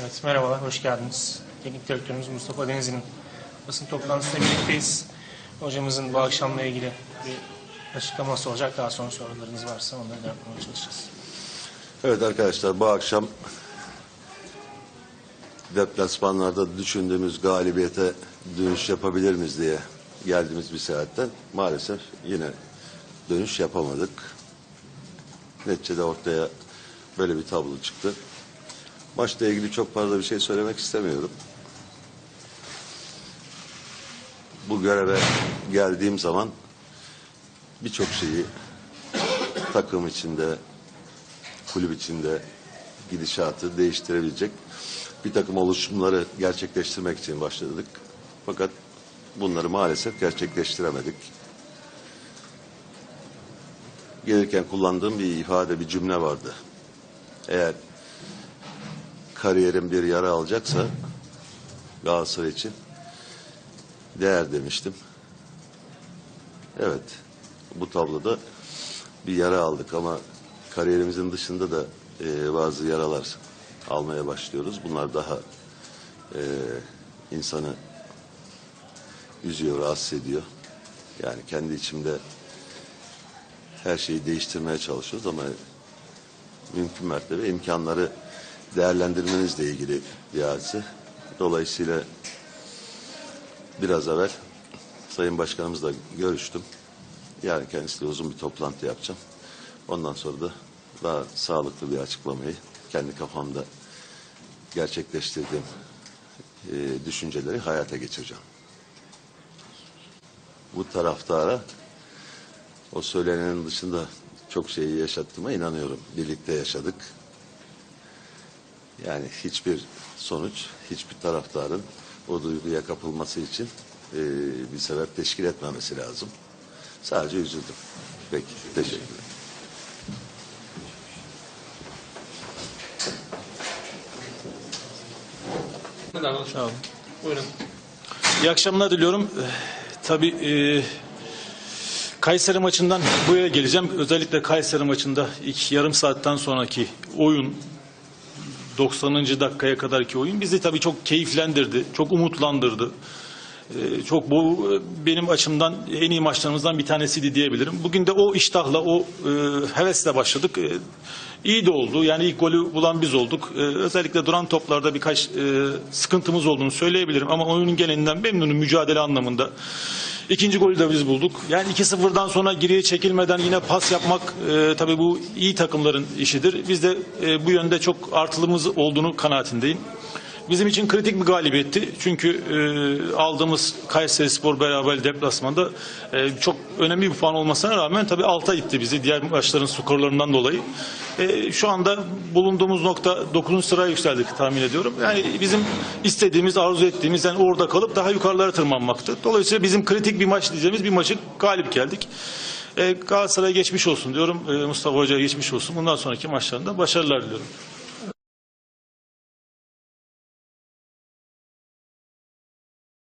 Evet, merhabalar, hoş geldiniz. Teknik direktörümüz Mustafa Denizli'nin basın toplantısında birlikteyiz. Hocamızın bu akşamla ilgili bir açıklaması olacak. Daha sonra sorularınız varsa onları da çalışacağız. Evet arkadaşlar bu akşam deplasmanlarda düşündüğümüz galibiyete dönüş yapabilir miyiz diye geldiğimiz bir saatten maalesef yine dönüş yapamadık. Neticede ortaya böyle bir tablo çıktı. Maçla ilgili çok fazla bir şey söylemek istemiyorum. Bu göreve geldiğim zaman birçok şeyi takım içinde, kulüp içinde gidişatı değiştirebilecek bir takım oluşumları gerçekleştirmek için başladık. Fakat bunları maalesef gerçekleştiremedik. Gelirken kullandığım bir ifade, bir cümle vardı. Eğer kariyerim bir yara alacaksa Galatasaray için değer demiştim. Evet, bu tabloda bir yara aldık ama kariyerimizin dışında da e, bazı yaralar almaya başlıyoruz. Bunlar daha e, insanı üzüyor, rahatsız ediyor. Yani kendi içimde her şeyi değiştirmeye çalışıyoruz ama mümkün mertebe imkanları değerlendirmenizle ilgili bir hadise. Dolayısıyla biraz evvel Sayın Başkanımızla görüştüm. Yarın kendisiyle uzun bir toplantı yapacağım. Ondan sonra da daha sağlıklı bir açıklamayı kendi kafamda gerçekleştirdiğim e, düşünceleri hayata geçireceğim. Bu taraftara o söylenenin dışında çok şeyi yaşattığıma inanıyorum. Birlikte yaşadık. Yani hiçbir sonuç, hiçbir taraftarın o duyguya kapılması için e, bir sebep teşkil etmemesi lazım. Sadece üzüldüm. Peki, teşekkür ederim. Sağ olun. Buyurun. İyi akşamlar diliyorum. Tabii e, Kayseri maçından buraya geleceğim. Özellikle Kayseri maçında ilk yarım saatten sonraki oyun 90. dakikaya kadarki oyun bizi tabii çok keyiflendirdi, çok umutlandırdı. Ee, çok bu e, benim açımdan en iyi maçlarımızdan bir tanesiydi diyebilirim. Bugün de o iştahla, o e, hevesle başladık. E, iyi de oldu. Yani ilk golü bulan biz olduk. Özellikle duran toplarda birkaç sıkıntımız olduğunu söyleyebilirim. Ama oyunun genelinden memnunum mücadele anlamında. İkinci golü de biz bulduk. Yani 2-0'dan sonra geriye çekilmeden yine pas yapmak e, tabii bu iyi takımların işidir. Biz de e, bu yönde çok artılımız olduğunu kanaatindeyim. Bizim için kritik bir galibiyetti. Çünkü e, aldığımız Kayseri Spor beraber deplasmanda e, çok önemli bir puan olmasına rağmen tabii alta itti bizi diğer maçların skorlarından dolayı. E, şu anda bulunduğumuz nokta 9. sıraya yükseldik tahmin ediyorum. Yani bizim istediğimiz, arzu ettiğimiz yani orada kalıp daha yukarılara tırmanmaktı. Dolayısıyla bizim kritik bir maç diyeceğimiz bir maçı galip geldik. E, Galatasaray'a geçmiş olsun diyorum. E, Mustafa Hoca'ya geçmiş olsun. Bundan sonraki maçlarında başarılar diliyorum.